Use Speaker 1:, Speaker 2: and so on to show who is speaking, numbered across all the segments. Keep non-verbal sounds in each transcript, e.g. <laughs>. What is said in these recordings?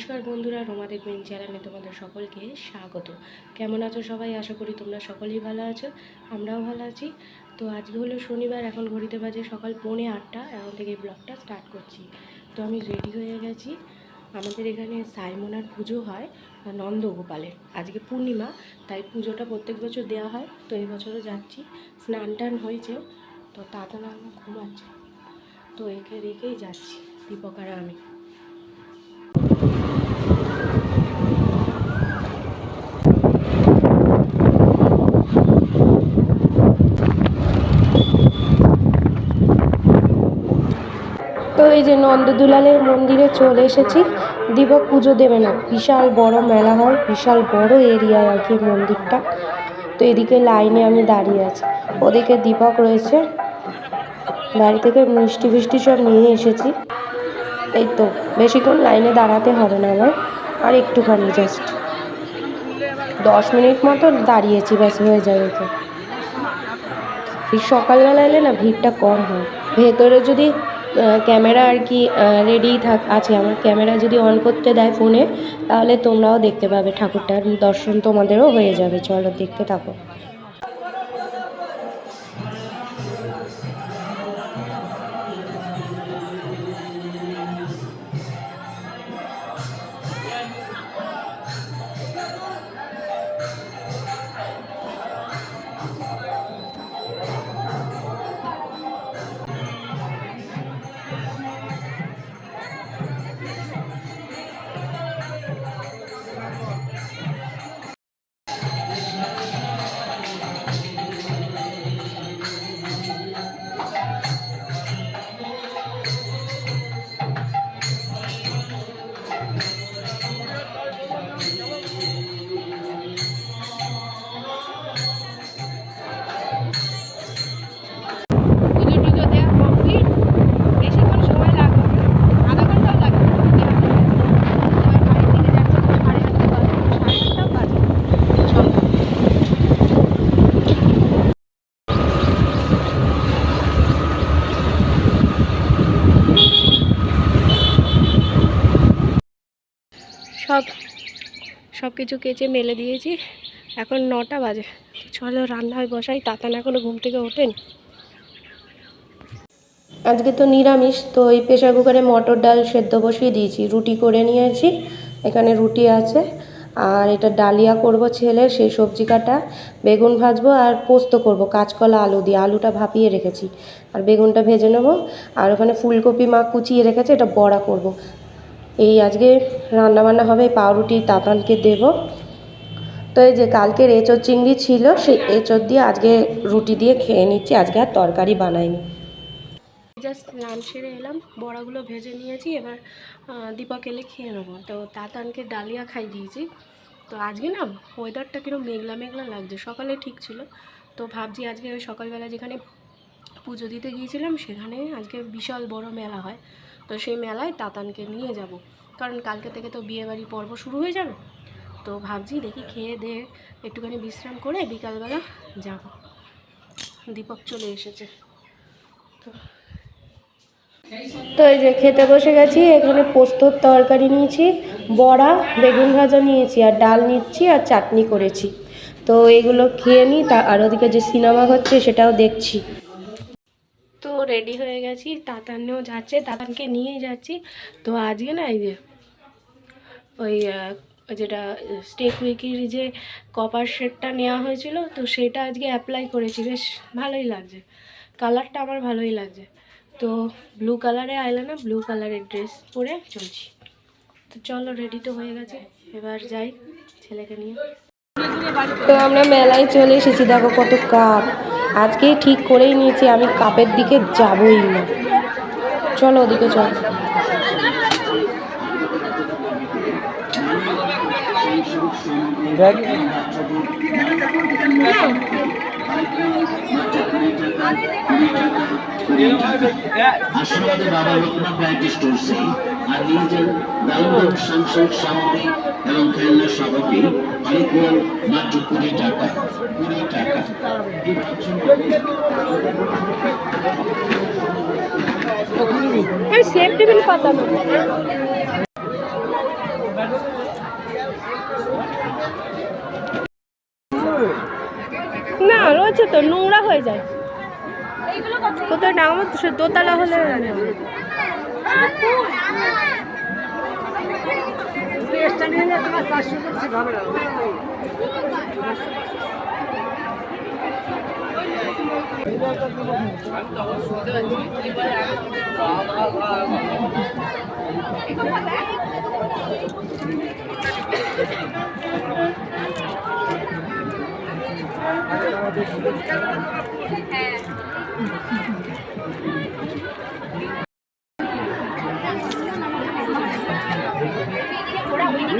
Speaker 1: নমস্কার বন্ধুরা, রোমা মেন চ্যানেলে তোমাদের সকলকে স্বাগত। কেমন আছো সবাই? আশা করি তোমরা সকলেই ভালো আছো, আমরাও ভালো আছি। তো আজকে হলো শনিবার, এখন ঘড়িতে বাজে সকাল পৌনে আটটা, এখন থেকে ব্লগটা স্টার্ট করছি। তো আমি রেডি হয়ে গেছি। আমাদের এখানে সাইমনার পুজো হয় নন্দগোপালের আজকে পূর্ণিমা, তাই পুজোটা প্রত্যেক বছর দেওয়া হয়। তো এই বছরও যাচ্ছি। স্নান টান হয়েছে, তো তাতা না ঘুমাচ্ছে তো একে রেখেই যাচ্ছি, দীপকারা আমি। এই যে নন্দদুলালের মন্দিরে চলে এসেছি। দীপক পুজো দেবে না। বিশাল বড় মেলা হয় বিশাল বড় এরিয়ায় আর কি মন্দিরটা। তো এদিকে লাইনে আমি দাঁড়িয়ে আছি। ওদিকে দীপক রয়েছে। বাড়ি থেকে মিষ্টি ফিষ্টি সব নিয়ে এসেছি। এই তো, বেশিক্ষণ লাইনে দাঁড়াতে হবে না আমার। আর একটুখানি জাস্ট দশ মিনিট মতো দাঁড়িয়েছি ব্যাস, হয়ে যাবে তো এই সকালবেলা এলে না ভিড়টা কম হয়। ভেতরে যদি ক্যামেরা আর কি রেডি থাক, আছে। আমার ক্যামেরা যদি অন করতে দেয় ফোনে তাহলে তোমরাও দেখতে পাবে ঠাকুরটার দর্শন তোমাদেরও হয়ে যাবে। চলো দেখতে থাকো। সব সব কিছু কেচে মেলে দিয়েছি। এখন নটা বাজে। চলো রান্নায় বসাই। তাতান এখনও ঘুম থেকে ওঠেন। আজকে তো নিরামিষ, তো এই প্রেশার কুকারে মটর ডাল সেদ্ধ বসিয়ে দিয়েছি। রুটি করে নিয়েছি। এখানে রুটি আছে। আর এটা ডালিয়া করব ছেলে সেই সবজি কাটা। বেগুন ভাজবো আর পোস্ত করব। কাঁচকলা, আলু দিয়ে। আলুটা ভাপিয়ে রেখেছি। আর বেগুনটা ভেজে নেব। আর ওখানে ফুলকপি মা কুচিয়ে রেখেছে। এটা বড়া করব। এই আজকে রান্নাবান্না হবে পাউরুটি তাতানকে দেব। তো এই যে কালকের এঁচোর চিংড়ি ছিল, সেই এঁচোর দিয়ে আজকে রুটি দিয়ে খেয়ে নিচ্ছি। আজকে আর তরকারি বানাইনি। জাস্ট লাঞ্চ সেরে এলাম, বড়াগুলো ভেজে নিয়েছি, এবার দীপক এলে খেয়ে নেব। তো তাতানকে ডালিয়া খাই দিয়েছি। তো আজকে না ওয়েদারটা কীরকম মেঘলা মেঘলা লাগছে, সকালে ঠিক ছিল। তো ভাবছি আজকে ওই সকালবেলা যেখানে পুজো দিতে গিয়েছিলাম, সেখানে আজকে বিশাল বড় মেলা হয়। তো সেই মেলায় তাতানকে নিয়ে যাব। কারণ কালকে থেকে তো বিয়েবাড়ি পর্ব শুরু হয়ে যাবে। তো ভাবছি দেখি খেয়ে দে, একটুখানি বিশ্রাম করে বিকালবেলা যাব। দীপক চলে এসেছে। তো তো এই যে খেতে বসে গেছি, এখানে পোস্তর তরকারি নিয়েছি, বড়া, বেগুন ভাজা নিয়েছি, আর ডাল নিচ্ছি, আর চাটনি করেছি। তো এগুলো খেয়ে নিই তা আর ওদিকে যে সিনেমা হচ্ছে সেটাও দেখছি। রেডি হয়ে গেছি, তাতানেও যাচ্ছে, তাতানকে নিয়ে যাচ্ছি। তো আজকে না এই যে, ওই যেটা স্টেক উইকির যে কপার শেডটা নেওয়া হয়েছিল, তো সেটা আজকে অ্যাপ্লাই করেছি। বেশ ভালোই লাগছে। কালারটা আমার ভালোই লাগছে। তো ব্লু কালারে আইলে না ব্লু কালারের ড্রেস পরে চলছি। তো চলো রেডি তো হয়ে গেছে। এবার যাই ছেলেকে নিয়ে। তো আমরা মেলায় চলে এসেছি। দেখো কত কাপ আজকেই ঠিক করেই নিয়েছি আমি কাপের দিকে যাবই না চলো ওদিকে চলো
Speaker 2: আশীর্বাদে বাবা লোকনাথ ব্যাংক স্টোরসে আর নিজের দালুগঞ্জ সামগ্রী এবং খেলনা সামগ্রী অনেকগুলো মাত্র কুড়ি টাকা কুড়ি টাকা।
Speaker 3: পাতা না। রয়েছে তো নোংরা হয়ে যায়। কোথাও নাম দোতলা হলে তোমার চারশো করছি ভালো হ্যাঁ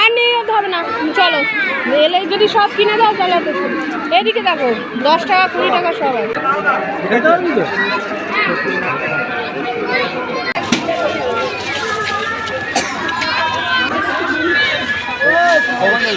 Speaker 3: আর নিয়ে যেতে হবে না। চলো, এলে যদি সব কিনে দাও তাহলে তো এদিকে দেখো, দশ টাকা, কুড়ি টাকা সব আছে। কোথায়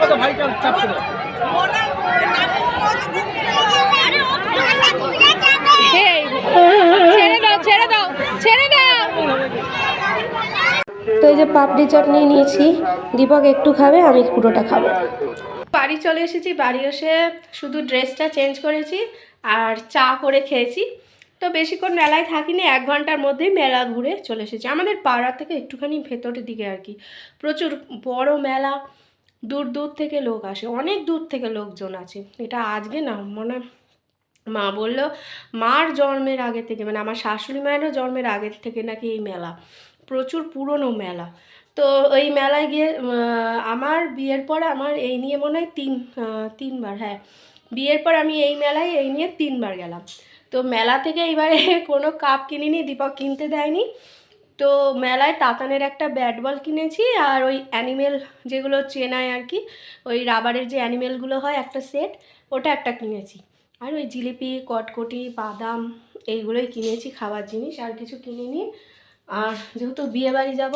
Speaker 4: কত ভাই চাপ করে।
Speaker 3: এই, ছেড়ে দাও ছেড়ে দাও ছেড়ে দাও।
Speaker 1: তো এই যে পাপড়ি চাট নিয়ে নিয়েছি দীপক একটু খাবে আমি পুরোটা খাব। বাড়ি চলে এসেছি বাড়ি এসে শুধু ড্রেসটা চেঞ্জ করেছি আর চা করে খেয়েছি। তো বেশিক্ষণ মেলায় থাকিনি, এক ঘণ্টার মধ্যেই মেলা ঘুরে চলে এসেছি। আমাদের পাড়া থেকে একটুখানি ভেতরের দিকে আর কি। প্রচুর বড় মেলা, দূর দূর থেকে লোক আসে, অনেক দূর থেকে লোকজন আছে। এটা আজকে না, মনে মা বলল, মার জন্মের আগে থেকে মানে আমার শাশুড়ি মায়েরও জন্মের আগের থেকে নাকি এই মেলা, প্রচুর পুরনো মেলা। তো ওই মেলায় গিয়ে আমার বিয়ের পর আমার এই নিয়ে মনে হয় তিন তিনবার হ্যাঁ। বিয়ের পর আমি এই মেলায় এই নিয়ে তিনবার গেলাম। তো মেলা থেকে এইবারে <laughs> কোনো কাপ কিনিনি, দীপক কিনতে দেয়নি। তো মেলায় তাতানের একটা ব্যাট বল কিনেছি আর ওই অ্যানিমেল যেগুলো চেনায় আর কি, ওই রাবারের যে অ্যানিমেলগুলো হয় একটা সেট, ওটা একটা কিনেছি। আর ওই জিলিপি, কটকটি, বাদাম এইগুলোই কিনেছি খাবার জিনিস, আর কিছু কিনিনি। আর যেহেতু বিয়ে বাড়ি যাব,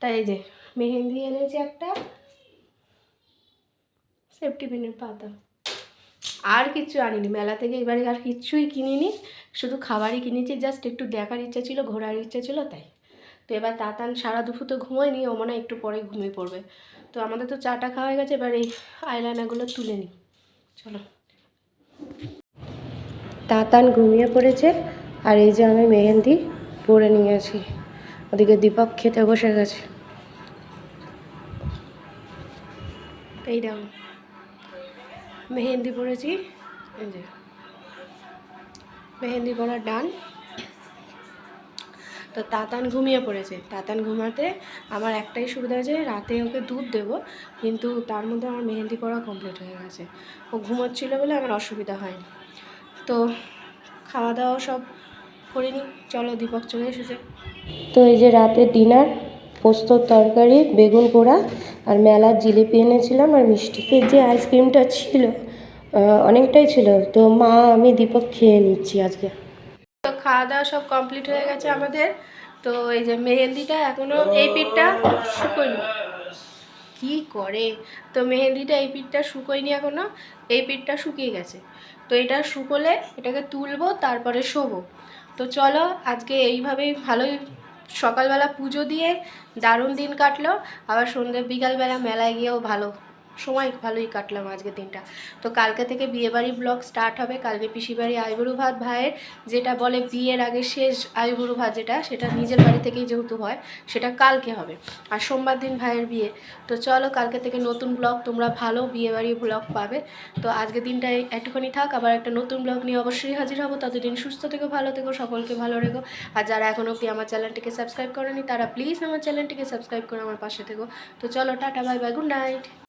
Speaker 1: তাই এই যে মেহেন্দি এনেছি একটা, সেফটি পিনের পাতা। আর কিচ্ছু আনিনি। মেলা থেকে এবারে আর কিচ্ছুই কিনিনি, শুধু খাবারই কিনেছি জাস্ট একটু দেখার ইচ্ছা ছিল, ঘোরার ইচ্ছা ছিল, তাই। তো এবার তাতান সারা দুপুর তো ঘুমোয়নি ও মনে হয় একটু পরে ঘুমিয়ে পড়বে। তো আমাদের তো চাটা খাওয়া হয়ে গেছে, এবার এই আইলাইনারগুলো তুলে নিই চলো। তাতান ঘুমিয়ে পড়েছে, আর এই যে আমি মেহেন্দি পরে নিয়ে নিয়েছি ওদিকে দীপক খেতে বসে গেছে। এই দেখো। মেহেন্দি পরেছি। এই যে। মেহেন্দি পরার ডান। তো তাতান ঘুমিয়ে পড়েছে। তাতান ঘুমাতে আমার একটাই সুবিধা হয়েছে, রাতে ওকে দুধ দেবো, কিন্তু তার মধ্যে আমার মেহেন্দি পড়া কমপ্লিট হয়ে গেছে। ও ঘুমোচ্ছিল বলে আমার অসুবিধা হয়নি। তো খাওয়া দাওয়া সব করিনি। চলো দীপক চলে এসেছে। তো এই যে রাতের ডিনার পোস্তর তরকারি, বেগুন পোড়া আর মেলার জিলিপি এনেছিলাম আর মিষ্টিতে যে আইসক্রিমটা ছিল অনেকটাই ছিল। তো মা, আমি দীপক খেয়ে নিচ্ছি আজকে। তো খাওয়া দাওয়া সব কমপ্লিট হয়ে গেছে আমাদের। তো এই যে মেহেন্দিটা এখনও এই পিঠটা শুকোয়নি। কি করে? তো মেহেন্দিটা এই পিঠটা শুকোয়নি এখনও এই পিঠটা শুকিয়ে গেছে। তো এটা শুকোলে এটাকে তুলবো, তারপরে শোবো। তো চলো আজকে এইভাবেই ভালোই সকালবেলা পুজো দিয়ে দারুণ দিন কাটলো আবার সন্ধ্যে বিকালবেলা মেলায় গিয়েও ভালো। সময় ভালোই কাটলাম আজকে দিনটা। তো কালকে থেকে বিয়েবাড়ি ব্লগ স্টার্ট হবে। কালকে পিসিবাড়ি আইবুড়ো ভাত ভাইয়ের যেটা বলে বিয়ের আগে শেষ আইবুড়ো ভাত যেটা, সেটা নিজের বাড়ি থেকেই যেহেতু হয়, সেটা কালকে হবে। আর সোমবার দিন ভাইয়ের বিয়ে। তো চলো কালকে থেকে নতুন ব্লগ তোমরা ভালো বিয়েবাড়ি ব্লগ পাবে। তো আজকে দিনটা একটুখানি থাক। আবার একটা নতুন ব্লগ নিয়ে অবশ্যই হাজির হব। ততদিন সুস্থ থেকো, ভালো থেকো, সকলকে ভালো রেখো। আর যারা এখনও অব্দি আমার চ্যানেলটিকে সাবস্ক্রাইব করেনি, তারা প্লিজ আমার চ্যানেলটিকে সাবস্ক্রাইব করে আমার পাশে থেকো। তো চলো tata bye bye good night